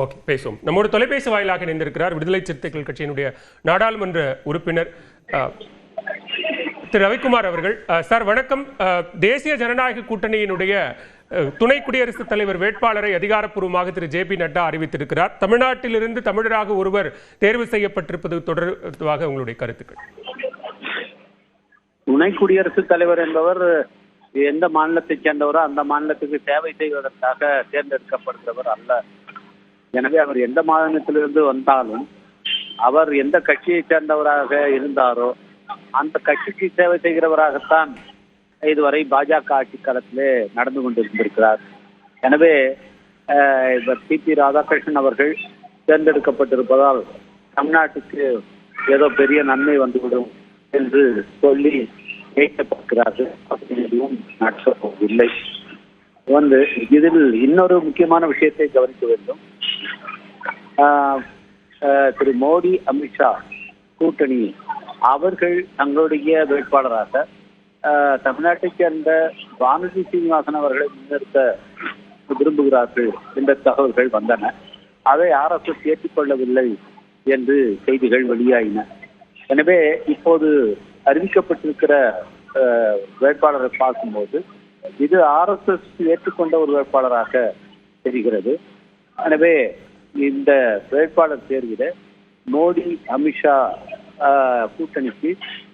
Okay பேசுவோம். நம்மோடு தொலைபேசி வாயிலாக இணைந்திருக்கிறார் விடுதலை சிறுத்தைகள் கட்சியினுடைய நாடாளுமன்ற உறுப்பினர் திரு ரவிக்குமார் அவர்கள். சார் வணக்கம். தேசிய ஜனநாயக கூட்டணியினுடைய துணை குடியரசுத் தலைவர் வேட்பாளரை அதிகாரப்பூர்வமாக திரு ஜே பி நட்டா அறிவித்திருக்கிறார். தமிழ்நாட்டிலிருந்து தமிழராக ஒருவர் தேர்வு செய்யப்பட்டிருப்பது தொடர்பாக உங்களுடைய கருத்துக்கள். துணை குடியரசுத் தலைவர் என்பவர் எந்த மாநிலத்தைச் சேர்ந்தவரோ அந்த மாநிலத்துக்கு சேவை செய்வதற்காக தேர்ந்தெடுக்கப்படுகிறவர் அல்ல. எனவே அவர் எந்த மாநிலத்திலிருந்து வந்தாலும் அவர் எந்த கட்சியை சேர்ந்தவராக இருந்தாரோ அந்த கட்சிக்கு சேவை செய்கிறவராகத்தான் இதுவரை பாஜக ஆட்சி காலத்திலே நடந்து கொண்டிருந்திருக்கிறார். எனவே அஹ், இவர் சி. பி. ராதாகிருஷ்ணன் அவர்கள் தேர்ந்தெடுக்கப்பட்டிருப்பதால் தமிழ்நாட்டுக்கு ஏதோ பெரிய நன்மை வந்துவிடும் என்று சொல்லி கேட்கப்படுகிறார்கள் அப்படி எதுவும் நடக்கப்போவதில்லை வந்து இதில் இன்னொரு முக்கியமான விஷயத்தை கவனிக்க வேண்டும். திரு மோடி அமித்ஷா கூட்டணி அவர்கள் தங்களுடைய வேட்பாளராக ஆஹ், தமிழ்நாட்டைச் சேர்ந்த வானதி சீனிவாசன் அவர்களை முன்னிறுத்த விரும்புகிறார்கள் என்ற தகவல்கள் வந்தன. அதை ஆர்எஸ்எஸ் ஏற்றுக்கொள்ளவில்லை என்று செய்திகள் வெளியாயின. எனவே இப்போது அறிவிக்கப்பட்டிருக்கிற வேட்பாளரை பார்க்கும்போது இது ஆர்எஸ்எஸ் ஏற்றுக்கொண்ட ஒரு வேட்பாளராக தெரிகிறது. எனவே இந்த வேட்பாளர் தேர்வில் மோடி அமித்ஷா கூட்டணிக்கு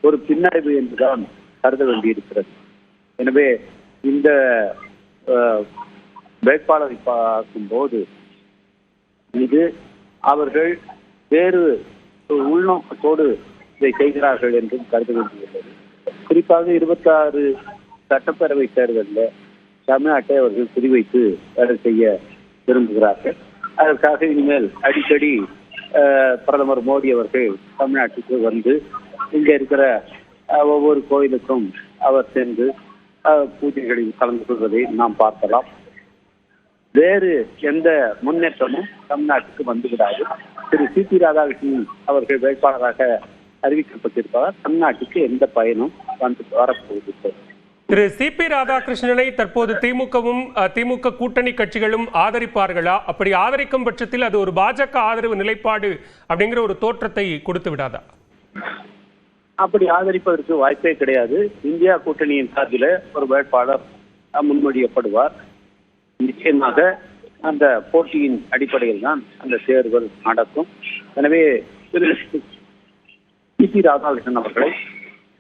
ஒரு பின்னடைவு என்றுதான் கருத வேண்டியிருக்கிறது. எனவே இந்த வேட்பாளரை வேட்பாளரை பார்க்கும்போது இது அவர்கள் வேறு உள்நோக்கத்தோடு இதை செய்கிறார்கள் என்றும் கருத வேண்டியுள்ளது. குறிப்பாக இருபத்தாறு சட்டப்பேரவை தேர்தலில் தமிழ்நாட்டை அவர்கள் குறிவைத்து வேலை செய்ய விரும்புகிறார்கள். அதற்காக இனிமேல் அடிக்கடி அஹ், பிரதமர் மோடி அவர்கள் தமிழ்நாட்டுக்கு வந்து இங்க இருக்கிற அஹ், ஒவ்வொரு கோயிலுக்கும் அவர் சென்று அஹ், பூஜைகளில் கலந்து கொள்வதை நாம் பார்க்கலாம். வேறு எந்த முன்னேற்றமும் தமிழ்நாட்டுக்கு வந்துவிடாது. திரு சி பி ராதாகிருஷ்ணன் அவர்கள் வேட்பாளராக அறிவிக்கப்பட்டிருப்பதால் தமிழ்நாட்டுக்கு எந்த பயனும் வந்து வரப்போவதில்லை. திரு சி பி ராதாகிருஷ்ணனை தற்போது திமுகவும் திமுக கூட்டணி கட்சிகளும் ஆதரிப்பார்களா? அப்படி ஆதரிக்கும் பட்சத்தில் அது ஒரு பாஜக ஆதரவு நிலைப்பாடு அப்படிங்கிற ஒரு தோற்றத்தை கொடுத்து விடாதா? அப்படி ஆதரிப்பதற்கு வாய்ப்பே கிடையாது. இந்தியா கூட்டணியின் சார்பில் ஒரு வேட்பாளர் அஹ், முன்மொழியப்படுவார். நிச்சயமாக அந்த போட்டியின் அடிப்படையில் தான் அந்த தேர்தல் நடக்கும். எனவே திரு சி பி ராதாகிருஷ்ணன் அவர்களை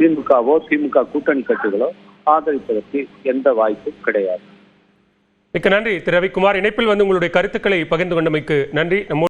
திமுகவோ திமுக கூட்டணி கட்சிகளோ ஆதரிப்பதற்கு எந்த வாய்ப்பும் கிடையாது. மிக்க நன்றி. திரு ரவிக்குமார் இணைப்பில் வந்து உங்களுடைய கருத்துக்களை பகிர்ந்து கொண்டமைக்கு நன்றி. நம்ம